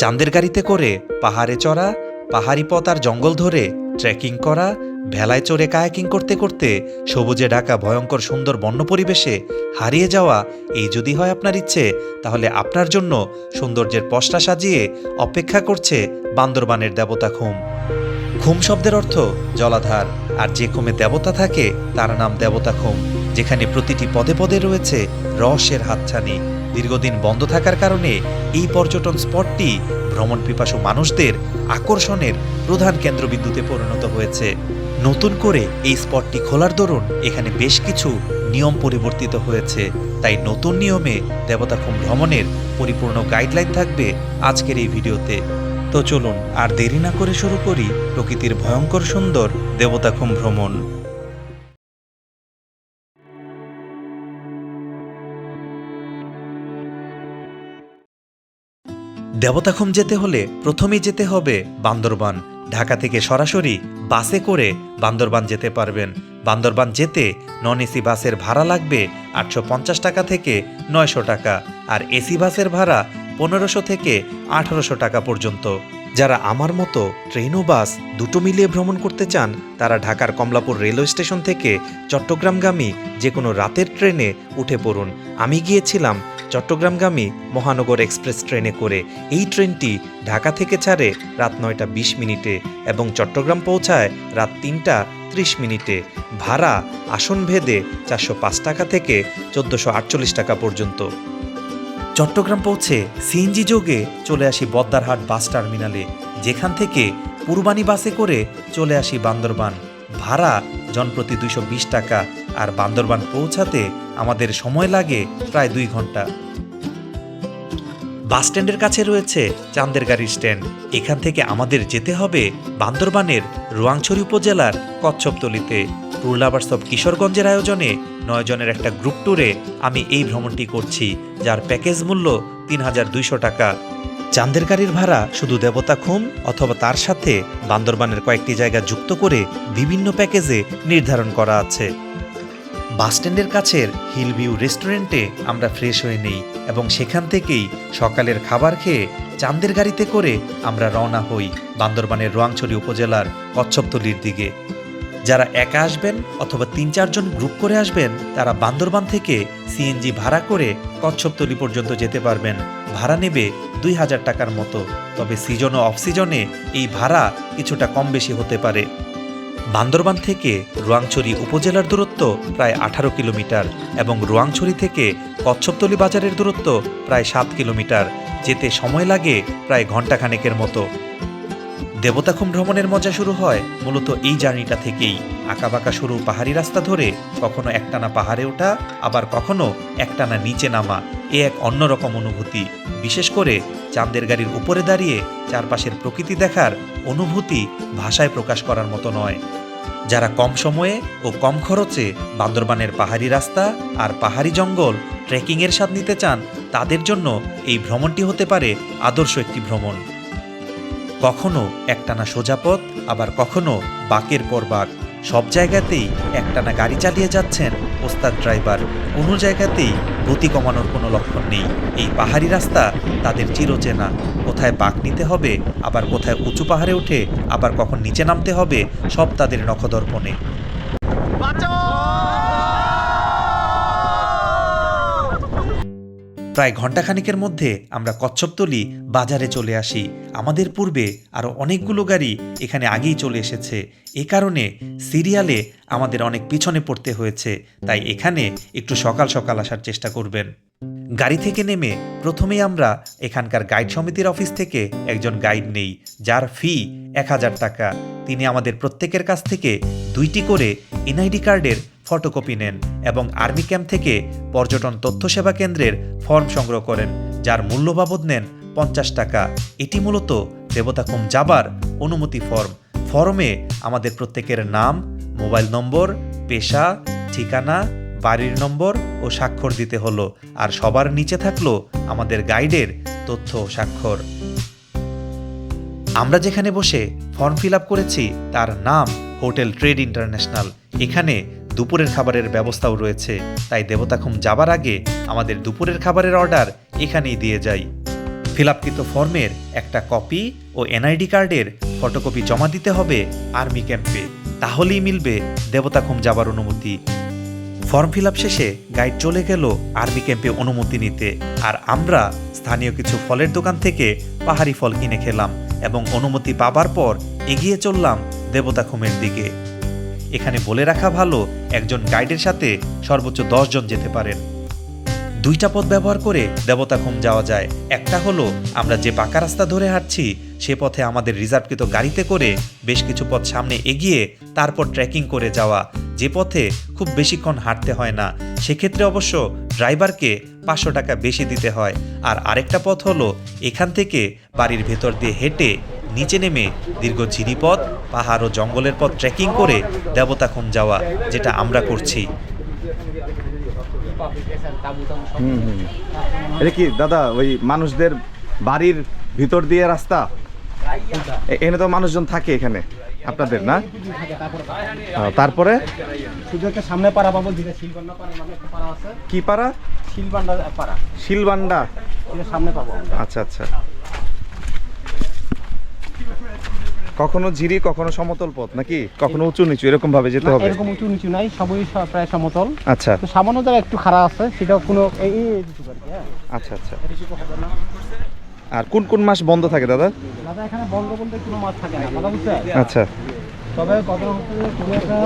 চাঁদের গাড়িতে করে পাহাড়ে চড়া, পাহাড়ি পথ আর জঙ্গল ধরে ট্রেকিং করা, ভেলায় চড়ে কায়াকিং করতে করতে সবুজে ঢাকা ভয়ঙ্কর সুন্দর বন্য পরিবেশে হারিয়ে যাওয়া এই যদি হয় আপনার ইচ্ছে, তাহলে আপনার জন্য সৌন্দর্যের পশরা সাজিয়ে অপেক্ষা করছে বান্দরবানের দেবতা খুম খুম শব্দের অর্থ জলাধার, আর যে খুমে দেবতা থাকে তার নাম দেবতা খুম যেখানে প্রতিটি পদে পদে রয়েছে রহস্যের হাতছানি। দীর্ঘদিন বন্ধ থাকার কারণে এই পর্যটন স্পটটি ভ্রমণ পিপাসু মানুষদের আকর্ষণের প্রধান কেন্দ্রবিন্দুতে পরিণত হয়েছে। নতুন করে এই স্পটটি খোলার দরুন এখানে বেশ কিছু নিয়ম পরিবর্তিত হয়েছে। তাই নতুন নিয়মে দেবতাখুম ভ্রমণের পরিপূর্ণ গাইডলাইন থাকবে আজকের এই ভিডিওতে। তো চলুন, আর দেরি না করে শুরু করি প্রকৃতির ভয়ঙ্কর সুন্দর দেবতাখুম ভ্রমণ। দেবতাখুম যেতে হলে প্রথমেই যেতে হবে বান্দরবান। ঢাকা থেকে সরাসরি বাসে করে বান্দরবান যেতে পারবেন। বান্দরবান যেতে নন এসি বাসের ভাড়া লাগবে আটশো পঞ্চাশ টাকা থেকে নয়শো টাকা আর এসি বাসের ভাড়া পনেরোশো থেকে আঠারোশো টাকা পর্যন্ত। যারা আমার মতো ট্রেন ও বাস দুটো মিলিয়ে ভ্রমণ করতে চান, তারা ঢাকার কমলাপুর রেলওয়ে স্টেশন থেকে চট্টগ্রামগামী যে কোনো রাতের ট্রেনে উঠে পড়ুন। আমি গিয়েছিলাম চট্টগ্রামগামী মহানগর এক্সপ্রেস ট্রেনে করে এই ট্রেনটি ঢাকা থেকে ছাড়ে রাত নয়টা বিশ মিনিটে এবং চট্টগ্রাম পৌঁছায় রাত তিনটা ত্রিশ মিনিটে। ভাড়া আসন ভেদে চারশো পাঁচ টাকা থেকে চোদ্দোশো আটচল্লিশ টাকা পর্যন্ত। চট্টগ্রাম পৌঁছে সিএনজি যোগে চলে আসি বদ্দারহাট বাস টার্মিনালে, যেখান থেকে পূর্বানী বাসে করে চলে আসি বান্দরবান। ভাড়া জনপ্রতি দুইশো বিশ টাকা আর বান্দরবান পৌঁছাতে আমাদের সময় লাগে প্রায় দুই ঘণ্টা। বাস স্ট্যান্ডের কাছে রয়েছে চান্দের গাড়ির স্ট্যান্ড। এখান থেকে আমাদের যেতে হবে বান্দরবানের রোয়াংছড়ি উপজেলার কচ্ছপতলিতে। ট্যুর লাভার্স কিশোরগঞ্জের আয়োজনে নয় জনের একটা গ্রুপ ট্যুরে আমি এই ভ্রমণটি করছি, যার প্যাকেজ মূল্য তিন হাজার দুইশো টাকা। চান্দের গাড়ির ভাড়া শুধু দেবতা খুম অথবা তার সাথে বান্দরবানের কয়েকটি জায়গা যুক্ত করে বিভিন্ন প্যাকেজে নির্ধারণ করা আছে। বাস স্ট্যান্ডের কাছের হিলভিউ রেস্টুরেন্টে আমরা ফ্রেশ হয়ে নেই এবং সেখান থেকেই সকালের খাবার খেয়ে চান্দের গাড়িতে করে আমরা রওনা হই বান্দরবানের রোয়াংছড়ি উপজেলার কচ্ছপতলির দিকে। যারা একা আসবেন অথবা তিন চারজন গ্রুপ করে আসবেন, তারা বান্দরবান থেকে সিএনজি ভাড়া করে কচ্ছপতলি পর্যন্ত যেতে পারবেন। ভাড়া নেবে দুই হাজার টাকার মতো। তবে সিজন ও অফ সিজনে এই ভাড়া কিছুটা কম বেশি হতে পারে। বান্দরবান থেকে রোয়াংছড়ি উপজেলার দূরত্ব প্রায় আঠারো কিলোমিটার এবং রোয়াংছড়ি থেকে কচ্ছপতলি বাজারের দূরত্ব প্রায় সাত কিলোমিটার। যেতে সময় লাগে প্রায় ঘণ্টাখানেকের মতো। দেবতাখুম ভ্রমণের মজা শুরু হয়। মূলত এই জার্নিটা থেকেই। আঁকাবাঁকা সরু পাহাড়ি রাস্তা ধরে কখনো একটানা পাহাড়ে ওঠা, আবার কখনো একটানা নিচে নামা। এ এক অন্যরকম অনুভূতি। বিশেষ করে চাঁদের গাড়ির উপরে দাঁড়িয়ে চারপাশের প্রকৃতি দেখার অনুভূতি ভাষায় প্রকাশ করার মতো নয়। যারা কম সময়ে ও কম খরচে বান্দরবানের পাহাড়ি রাস্তা আর পাহাড়ি জঙ্গল ট্রেকিংয়ের স্বাদ নিতে চান, তাদের জন্য এই ভ্রমণটি হতে পারে আদর্শ একটি ভ্রমণ। কখনো একটানা সোজা পথ, আবার কখনো বাকের পর বাক। সব জায়গাতেই একটানা গাড়ি চালিয়ে যাচ্ছেন ওস্তাদ ড্রাইভার। কোনো জায়গাতেই গতি কমানোর কোনো লক্ষণ নেই। এই পাহাড়ি রাস্তা তাদের চিরচেনা। কোথায় বাঁক নিতে হবে, আবার কোথায় উঁচু পাহাড়ে উঠে, আবার কখন নিচে নামতে হবে, সব তাদের নখদর্পণে। প্রায় ঘণ্টাখানিকের মধ্যে আমরা কচ্ছপতলি বাজারে চলে আসি। আমাদের পূর্বে আরও অনেকগুলো গাড়ি এখানে আগেই চলে এসেছে। এ কারণে সিরিয়ালে আমাদের অনেক পিছনে পড়তে হয়েছে। তাই এখানে একটু সকাল সকাল আসার চেষ্টা করবেন। গাড়ি থেকে নেমে প্রথমেই আমরা এখানকার গাইড সমিতির অফিস থেকে একজন গাইড নেই, যার ফি এক হাজার টাকা। তিনি আমাদের প্রত্যেকের কাছ থেকে দুইটি করে এনআইডি কার্ডের ফটোকপি নেন এবং আর্মি ক্যাম্প থেকে পর্যটন তথ্য সেবা কেন্দ্রের ফর্ম সংগ্রহ করেন, যার মূল্য বাবদ নেন পঞ্চাশ টাকা। এটি মূলত দেবতাকুম যাবার অনুমতি ফর্ম। ফর্মে আমাদের প্রত্যেকের নাম, মোবাইল নম্বর, পেশা, ঠিকানা, বাড়ির নম্বর ও স্বাক্ষর দিতে হলো, আর সবার নিচে থাকল আমাদের গাইডের তথ্য ও স্বাক্ষর। আমরা যেখানে বসে ফর্ম ফিল করেছি, তার নাম হোটেল ট্রেড ইন্টারন্যাশনাল। এখানে দুপুরের খাবারের ব্যবস্থাও রয়েছে। তাই দেবতাখুম যাবার আগে আমাদের দুপুরের খাবারের অর্ডার এখানেই দিয়ে যাই। ফিলাপকৃত ফর্মের একটা কপি ও এনআইডি কার্ডের ফটোকপি জমা দিতে হবে আর্মি ক্যাম্পে। তাহলেই মিলবে দেবতাখুম যাবার অনুমতি। ফর্ম ফিল আপ শেষে গাইড চলে গেল আর্মি ক্যাম্পে অনুমতি নিতে। আর আমরা স্থানীয় কিছু ফলের দোকান থেকে পাহাড়ি ফল কিনে খেলাম এবং অনুমতি পাবার পর এগিয়ে চললাম দেবতাখুমের দিকে। এখানে বলে রাখা ভালো, একজন গাইডের সাথে সর্বোচ্চ দশজন যেতে পারেন। দুইটা পথ ব্যবহার করে দেবতাখুম যাওয়া যায়। একটা হলো, আমরা যে পাকা রাস্তা ধরে হাঁটছি সে পথে আমাদের রিজার্ভকৃত গাড়িতে করে বেশ কিছু পথ সামনে এগিয়ে তারপর ট্রেকিং করে যাওয়া। যে পথে খুব বেশিক্ষণ হাঁটতে হয় না। সেক্ষেত্রে অবশ্য ড্রাইভারকে পাঁচশো টাকা বেশি দিতে হয়। আর আরেকটা পথ হলো এখান থেকে বাড়ির ভেতর দিয়ে হেঁটে নিচে নেমে দীর্ঘ ঝিরিপথ পাহাড় ও জঙ্গলের পথ ট্রেকিং করে দেবতাখুম যাওয়া, যেটা আমরা করছি। এটা কি দাদা, ওই মানুষদের বাড়ির ভিতর দিয়ে রাস্তা? এখানে তো মানুষজন থাকে এখানে আপনাদের না তারপরে সামনে পাড়া পাবো কি পাড়া শিলবান্ডা পাড়া শিলবান্ডা সামনে পাবো আচ্ছা আচ্ছা কখনো ঝিরি কখনো সমতল পথ নাকি কখনো উঁচু নিচু এরকম ভাবে যেতে হবে এরকম উঁচু নিচু নাই সবই প্রায় সমতল আচ্ছা তো সামান্য যারা একটু খারাপ আছে সেটাও কোনো এই হ্যাঁ আচ্ছা আচ্ছা। আর কোন কোন মাস বন্ধ থাকে দাদা? দাদা এখানে বন্ধ বলতে কোনো মাছ থাকে না কথা আচ্ছা। তবে কথা হচ্ছে কোনো একটা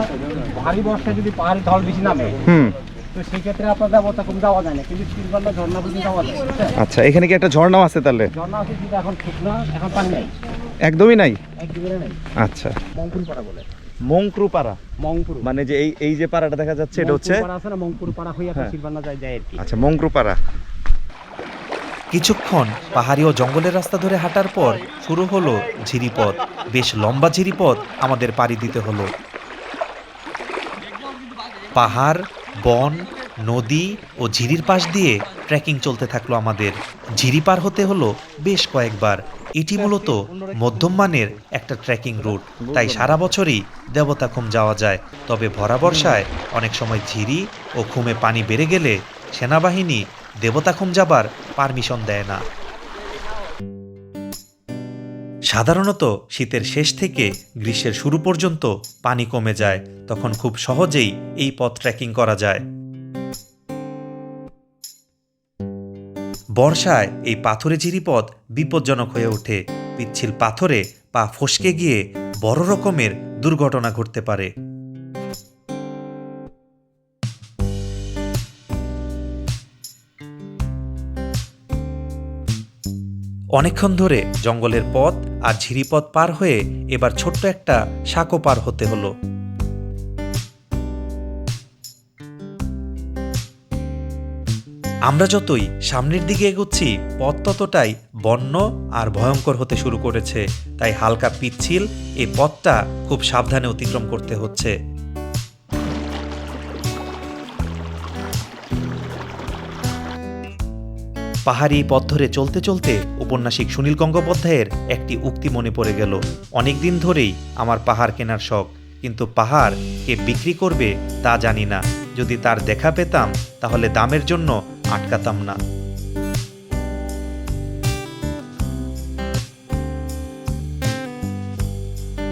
ভারী বর্ষায় যদি পাহাড়ি ঢল বেশি নামে হুম। তো সেক্ষেত্রে আপনার কম যাওয়া যায় না কিন্তু শিলবান্ডা ঝর্ণা পর্যন্ত যাওয়া যায় আচ্ছা এখানে কি একটা ঝর্ণাও আছে তাহলে? ঝর্ণা আছে কিন্তু এখন শুকনা এখন পানি নাই। একদমই নাই? একদিকে নেই। আচ্ছা। মংপুর পাড়া বলে। মংক্রু পাড়া মানে যে এই এই যে পাড়াটা দেখা যাচ্ছে এটা হচ্ছে? পাড়া আছে না পাড়া আপনার হ্যাঁ। যায় যায় আর কি। আচ্ছা মংক্রু পাড়া কিছুক্ষণ পাহাড়ি ও জঙ্গলের রাস্তা ধরে হাঁটার পর শুরু হলো ঝিরিপথ। বেশ লম্বা ঝিরিপথ আমাদের পাড়ি দিতে হলো। পাহাড়, বন, নদী ও ঝিরির পাশ দিয়ে ট্রেকিং চলতে থাকল আমাদের। ঝিরি পার হতে হলো বেশ কয়েকবার। এটি মূলত মধ্যম মানের একটা ট্রেকিং রুট। তাই সারা বছরই দেবতাখুম যাওয়া যায়। তবে ভরা বর্ষায় অনেক সময় ঝিরি ও খুমে পানি বেড়ে গেলে সেনাবাহিনী দেবতাখুম যাবার পারমিশন দেয় না। সাধারণত শীতের শেষ থেকে গ্রীষ্মের শুরু পর্যন্ত পানি কমে যায়, তখন খুব সহজেই এই পথ ট্রেকিং করা যায়। বর্ষায় এই পাথরে ঝিরিপথ বিপজ্জনক হয়ে ওঠে। পিচ্ছিল পাথরে পা ফসকে গিয়ে বড় রকমের দুর্ঘটনা ঘটতে পারে। অনেকক্ষণ ধরে জঙ্গলের পথ আর ঝিরিপথ পার হয়ে এবার ছোট্ট একটা সাঁকো পার হতে হলো। আমরা যতই সামনের দিকে এগোচ্ছি, পথ ততটাই বন্য আর ভয়ঙ্কর হতে শুরু করেছে। তাই হালকা পিচ্ছিল এই পথটা খুব সাবধানে অতিক্রম করতে হচ্ছে। পাহাড়ি পথ ধরে চলতে চলতে উপন্যাসিক সুনীল গঙ্গোপাধ্যায়ের একটি উক্তি মনে পড়ে গেল অনেকদিন ধরেই আমার পাহাড় কেনার শখ, কিন্তু পাহাড় কে বিক্রি করবে তা জানি না। যদি তার দেখা পেতাম, তাহলে দামের জন্য আটকাতাম না।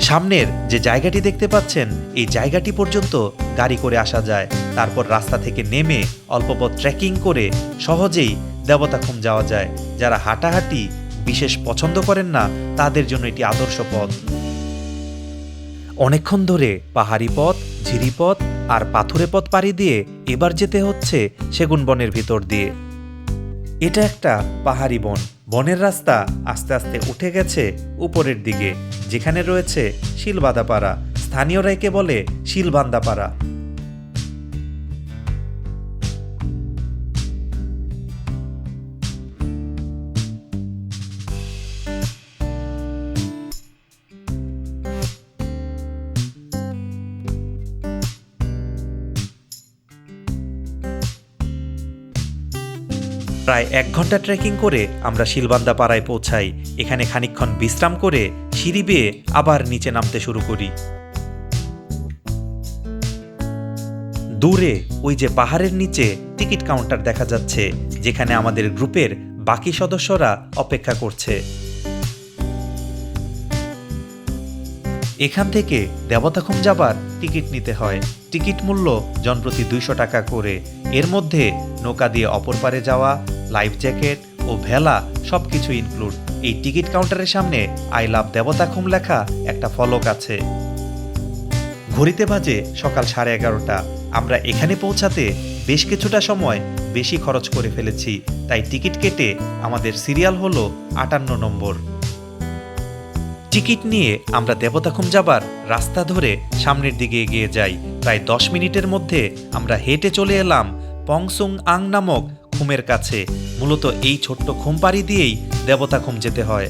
সামনের যে জায়গাটি দেখতে পাচ্ছেন, এই জায়গাটি পর্যন্ত গাড়ি করে আসা যায়। তারপর রাস্তা থেকে নেমে অল্প পথ ট্রেকিং করে সহজেই দেবতাখুম যাওয়া যায়। যারা হাঁটাহাঁটি বিশেষ পছন্দ করেন না, তাদের জন্য এটি আদর্শ পথ। অনেকক্ষণ ধরে পাহাড়ি পথ ঝিরিপথ আর পাথুরে পথ পাড়ি দিয়ে এবার যেতে হচ্ছে সেগুন বনের ভিতর দিয়ে। এটা একটা পাহাড়ি বন। বনের রাস্তা আস্তে আস্তে উঠে গেছে উপরের দিকে। যেখানে রয়েছে শিলবাদাপাড়া। স্থানীয়রা একে বলে শিলবান্দাপাড়া। প্রায় এক ঘণ্টা ট্রেকিং করে আমরা শিলবান্দা পাড়ায় পৌঁছাই। এখানে খানিকক্ষণ বিশ্রাম করে সিঁড়ি বেয়ে আবার নিচে নামতে শুরু করি। দূরে ওই যে পাহাড়ের নিচে টিকিট কাউন্টার দেখা যাচ্ছে, যেখানে আমাদের গ্রুপের বাকি সদস্যরা অপেক্ষা করছে। এখান থেকে দেবতাখুম যাবার টিকিট নিতে হয়। টিকিট মূল্য জনপ্রতি দুইশো টাকা করে। এর মধ্যে নৌকা দিয়ে অপর পারে যাওয়া লাইফ জ্যাকেট ও ভেলা সব কিছু ইনক্লুড এই টিকিট কাউন্টারের সামনে আই লাভ দেবতাখুম লেখা একটা ফলক আছে। ঘড়িতে বাজে সকাল সাড়ে এগারোটা। আমরা এখানে পৌঁছাতে বেশ কিছুটা সময় বেশি খরচ করে ফেলেছি, তাই টিকিট কেটে আমাদের সিরিয়াল হলো আটান্ন নম্বর। টিকিট নিয়ে আমরা দেবতাখুম যাবার রাস্তা ধরে সামনের দিকে এগিয়ে যাই। প্রায় দশ মিনিটের মধ্যে আমরা হেঁটে চলে এলাম পংসুং আং নামক খুমের কাছে। মূলত এই ছোট্ট খুম পাড়ি দিয়েই দেবতাখুম যেতে হয়।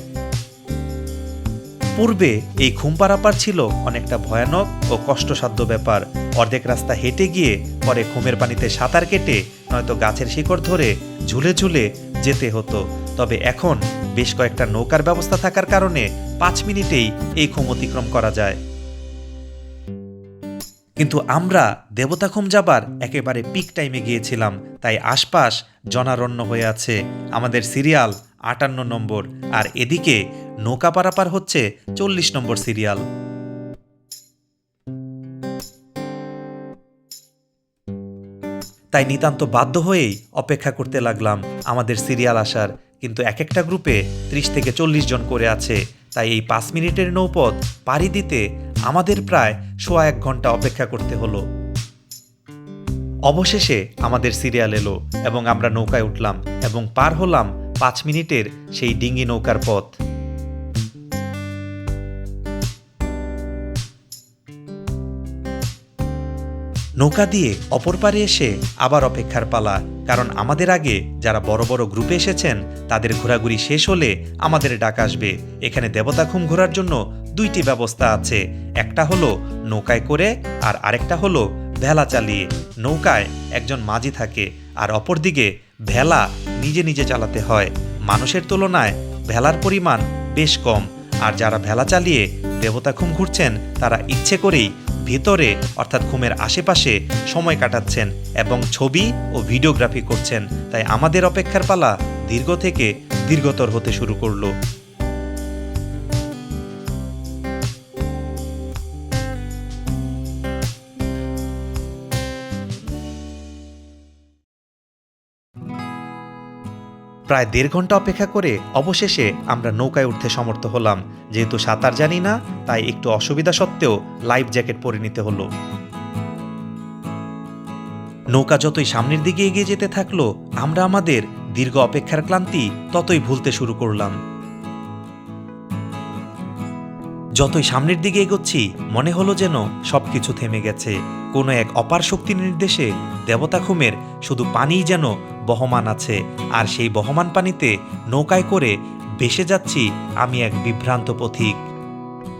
পূর্বে এই খুম পারাপার ছিল অনেকটা ভয়ানক ও কষ্টসাধ্য ব্যাপার। অর্ধেক রাস্তা হেঁটে গিয়ে পরে খুমের পানিতে সাঁতার কেটে, নয়তো গাছের শিকড় ধরে ঝুলে ঝুলে যেতে হতো। তবে এখন বেশ কয়েকটা নৌকার ব্যবস্থা থাকার কারণে পাঁচ মিনিটেই এই খুম অতিক্রম করা যায়। কিন্তু আমরা দেবতাখুম যাবার একেবারে পিক টাইমে গিয়েছিলাম, তাই আশপাশ জনারণ্য হয়ে আছে। আমাদের সিরিয়াল আটান্ন নম্বর, আর এদিকে নৌকা পারাপার হচ্ছে চল্লিশ নম্বর সিরিয়াল তাই নিতান্ত বাধ্য হয়েই অপেক্ষা করতে লাগলাম আমাদের সিরিয়াল আসার, কিন্তু এক একটা গ্রুপে ত্রিশ থেকে চল্লিশ জন করে আছে, তাই এই পাঁচ মিনিটের নৌপথ পাড়ি দিতে আমাদের প্রায় সোয়া এক ঘণ্টা অপেক্ষা করতে হলো। অবশেষে আমাদের সিরিয়াল এলো এবং আমরা নৌকায় উঠলাম এবং পার হলাম পাঁচ মিনিটের সেই ডিঙ্গি নৌকার পথ। নৌকা দিয়ে অপর পারে এসে আবার অপেক্ষার পালা, কারণ আমাদের আগে যারা বড় বড় গ্রুপে এসেছেন, তাদের ঘোরাঘুরি শেষ হলে আমাদের ডাক আসবে। এখানে দেবতাখুম ঘোরার জন্য দুইটি ব্যবস্থা আছে। একটা হলো নৌকায় করে আর আরেকটা হলো ভেলা চালিয়ে। নৌকায় একজন মাঝি থাকে আর অপরদিকে ভেলা নিজে নিজে চালাতে হয়। মানুষের তুলনায় ভেলার পরিমাণ বেশ কম আর যারা ভেলা চালিয়ে দেবতাখুম ঘুরছেন, তারা ইচ্ছে করেই ভেতরে অর্থাৎ ঘুমের আশেপাশে সময় কাটাচ্ছেন এবং ছবি ও ভিডিওগ্রাফি করছেন। তাই আমাদের অপেক্ষার পালা দীর্ঘ থেকে দীর্ঘতর হতে শুরু করল। প্রায় দেড় ঘণ্টা অপেক্ষা করে অবশেষে আমরা নৌকায় উঠতে সমর্থ হলাম। যেহেতু সাঁতার জানি না, তাই একটু অসুবিধা সত্ত্বেও লাইফ জ্যাকেট পরে নিতে হলো। নৌকা যতই সামনের দিকে এগিয়ে যেতে থাকল, আমরা আমাদের দীর্ঘ অপেক্ষার ক্লান্তি ততই ভুলতে শুরু করলাম। যতই সামনের দিকে এগোচ্ছি, মনে হলো যেন সব কিছু থেমে গেছে। কোনো এক অপার শক্তির নির্দেশে দেবতা খুমের শুধু পানিই যেন বহমান আছে, আর সেই বহমান পানিতে নৌকায় করে ভেসে যাচ্ছি আমি এক বিভ্রান্ত পথিক।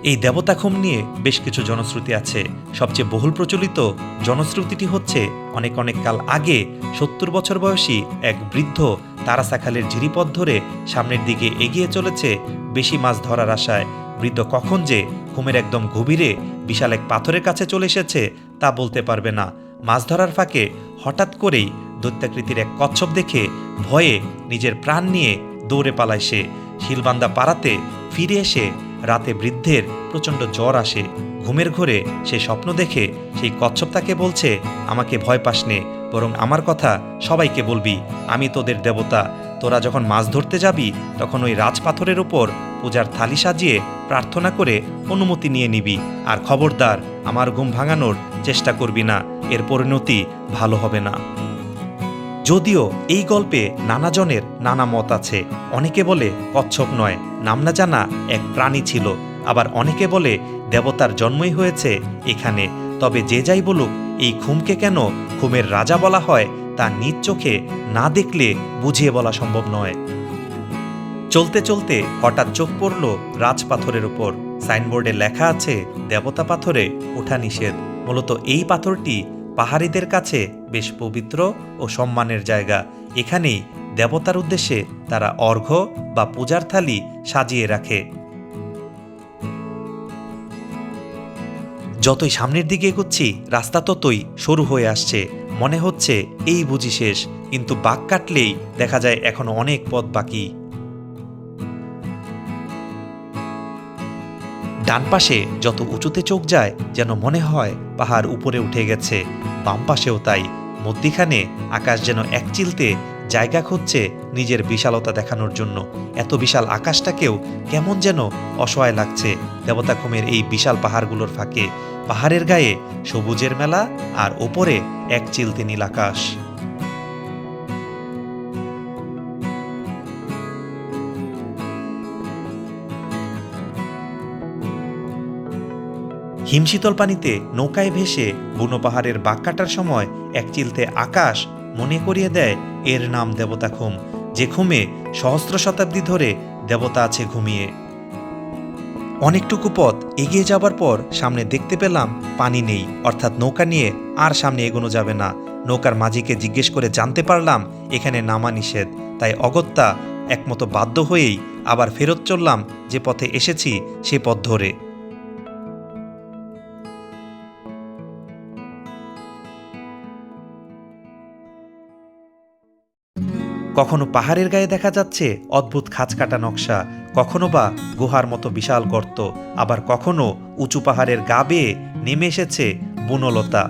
এই দেবতাখুম নিয়ে বেশ কিছু জনশ্রুতি আছে। সবচেয়ে বহুল প্রচলিত জনশ্রুতিটি হচ্ছে, অনেক অনেক কাল আগে সত্তর বছর বয়সী এক বৃদ্ধ তারাসাখালের ঝিরিপথ ধরে সামনের দিকে এগিয়ে চলেছে বেশি মাছ ধরার আশায়। বৃদ্ধ কখন যে ঘুমের একদম গভীরে বিশাল এক পাথরের কাছে চলে এসেছে তা বলতে পারবে না। মাছ ধরার ফাঁকে হঠাৎ করেই দৈত্যাকৃতির এক কচ্ছপ দেখে ভয়ে নিজের প্রাণ নিয়ে দৌড়ে পালায় সে। শিলবান্দা পাড়াতে ফিরে এসে রাতে বৃদ্ধের প্রচণ্ড জ্বর আসে। ঘুমের ঘোরে সে স্বপ্ন দেখে, সেই কচ্ছপ তাকে বলছে, আমাকে ভয় পাস নে, বরং আমার কথা সবাইকে বলবি। আমি তোদের দেবতা। তোরা যখন মাছ ধরতে যাবি, তখন ওই রাজপাথরের উপর পূজার থালি সাজিয়ে প্রার্থনা করে অনুমতি নিয়ে নিবি। আর খবরদার, আমার ঘুম ভাঙানোর চেষ্টা করবি না। এর পরিণতি ভালো হবে না। যদিও এই গল্পে নানাজনের নানা মত আছে। অনেকে বলে কচ্ছপ নয় নাম না জানা এক প্রাণী ছিল। আবার অনেকে বলে দেবতার জন্মই হয়েছে এখানে। তবে যে যাই বলুক, এই খুমকে কেন খুমের রাজা বলা হয় তা নিজ চোখে না দেখলে বুঝিয়ে বলা সম্ভব নয়। চলতে চলতে হঠাৎ চোখ পড়ল রাজপাথরের উপর। সাইনবোর্ডে লেখা আছে, দেবতা পাথরে ওঠা নিষেধ। মূলত এই পাথরটি পাহাড়িদের কাছে বেশ পবিত্র ও সম্মানের জায়গা। এখানেই দেবতার উদ্দেশ্যে তারা অর্ঘ্য বা পূজার থালি সাজিয়ে রাখে। যতই সামনের দিকে এগোচ্ছি, রাস্তা ততই সরু হয়ে আসছে। মনে হচ্ছে, এই বুঝি শেষ। কিন্তু বাঘ কাটলেই দেখা যায় এখনও অনেক পথ বাকি। ডান পাশে যত উঁচুতে চোখ যায় যেন মনে হয় পাহাড় উপরে উঠে গেছে। বাম পাশেও তাই। মধ্যিখানে আকাশ যেন এক চিলতে জায়গা খুঁজছে নিজের বিশালতা দেখানোর জন্য। এত বিশাল আকাশটাকেও কেমন যেন অসহায় লাগছে। দেবতাখুমের এই বিশাল পাহাড়গুলোর ফাঁকে। পাহাড়ের গায়ে সবুজের মেলা আর ওপরে এক চিলতে নীল আকাশ। হিমশীতল পানিতে নৌকায় ভেসে বুনো পাহাড়ের বাঁক কাটার সময় এক চিলতে আকাশ মনে করিয়ে দেয় এর নাম দেবতা খুম যে খুমে সহস্র শতাব্দী ধরে দেবতা আছে ঘুমিয়ে। অনেকটুকু পথ এগিয়ে যাবার পর সামনে দেখতে পেলাম পানি নেই, অর্থাৎ নৌকা নিয়ে আর সামনে এগোনো যাবে না। নৌকার মাঝিকে জিজ্ঞেস করে জানতে পারলাম এখানে নামা নিষেধ, তাই অগত্যা একমতো বাধ্য হয়েই আবার ফেরত চললাম যে পথে এসেছি সে পথ ধরে। কখনো পাহাড়ের গায়ে দেখা যাচ্ছে অদ্ভুত খাঁচকাটা নকশা, কখনো বা গুহার মতো বিশাল গর্ত, আবার কখনো উঁচু পাহাড়ের গা বেয়ে নেমে এসেছে বনলতা।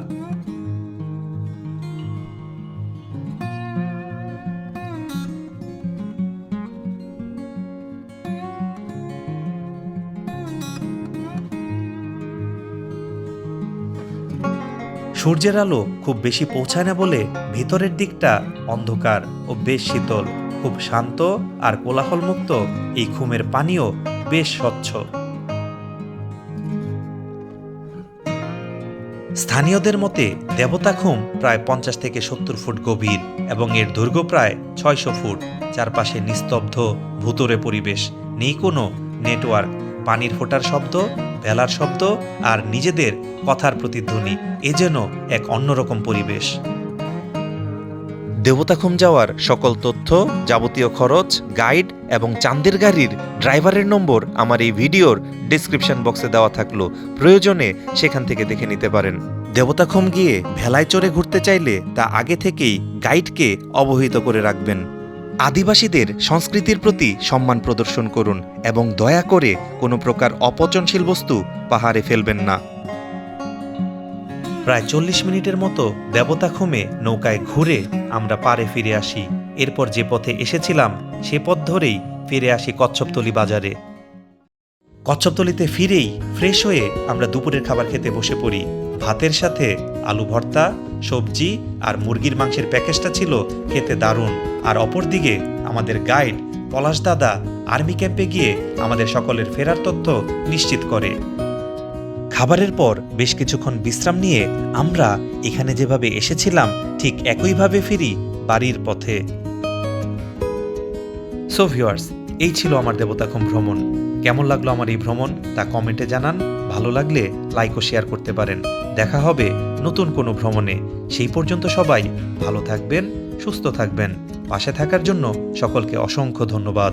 সূর্যের আলো খুব বেশি পৌঁছায় না বলে ভিতরের দিকটা অন্ধকার ও বেশ শীতল। খুব শান্ত আর কোলাহলমুক্ত এই খুমের পানিও বেশ স্বচ্ছ। স্থানীয়দের মতে দেবতা খুম প্রায় পঞ্চাশ থেকে সত্তর ফুট গভীর এবং এর দৈর্ঘ্য প্রায় ছয়শো ফুট। চারপাশে নিস্তব্ধ ভূতরে পরিবেশ। নেই কোনো নেটওয়ার্ক। পানির ফোটার শব্দ ভেলার শব্দ আর নিজেদের কথার প্রতিধ্বনি এ যেন এক অন্যরকম পরিবেশ। দেবতাখুম যাওয়ার সকল তথ্য, যাবতীয় খরচ, গাইড এবং চান্দের গাড়ির ড্রাইভারের নম্বর আমার এই ভিডিওর ডিসক্রিপশন বক্সে দেওয়া থাকল। প্রয়োজনে সেখান থেকে দেখে নিতে পারেন। দেবতাখুম গিয়ে ভেলায় চড়ে ঘুরতে চাইলে তা আগে থেকেই গাইডকে অবহিত করে রাখবেন। আদিবাসীদের সংস্কৃতির প্রতি সম্মান প্রদর্শন করুন এবং দয়া করে কোনো প্রকার অপচনশীল বস্তু পাহাড়ে ফেলবেন না। প্রায় চল্লিশ মিনিটের মতো দেবতা খুমে নৌকায় ঘুরে আমরা পারে ফিরে আসি। এরপর যে পথে এসেছিলাম, সে পথ ধরেই ফিরে আসি কচ্ছপতলি বাজারে। কচ্ছপতলিতে ফিরেই ফ্রেশ হয়ে আমরা দুপুরের খাবার খেতে বসে পড়ি। ভাতের সাথে আলু ভর্তা, সবজি আর মুরগির মাংসের প্যাকেজটা ছিল খেতে দারুণ। আর অপরদিকে আমাদের গাইড, পলাশ দাদা, আর্মি ক্যাম্পে গিয়ে আমাদের সকলের ফেরার তথ্য নিশ্চিত করে। খাবারের পর বেশ কিছুক্ষণ বিশ্রাম নিয়ে আমরা এখানে যেভাবে এসেছিলাম, ঠিক একইভাবে ফিরি বাড়ির পথে। সো ভিউয়ার্স এই ছিল আমার দেবতাখম ভ্রমণ। কেমন লাগল আমার এই ভ্রমণ? তা কমেন্টে জানান। ভালো লাগলে লাইক ও শেয়ার করতে পারেন। দেখা হবে নতুন কোনো ভ্রমণে। সেই পর্যন্ত সবাই ভালো থাকবেন, সুস্থ থাকবেন। পাশে থাকার জন্য সকলকে অসংখ্য ধন্যবাদ।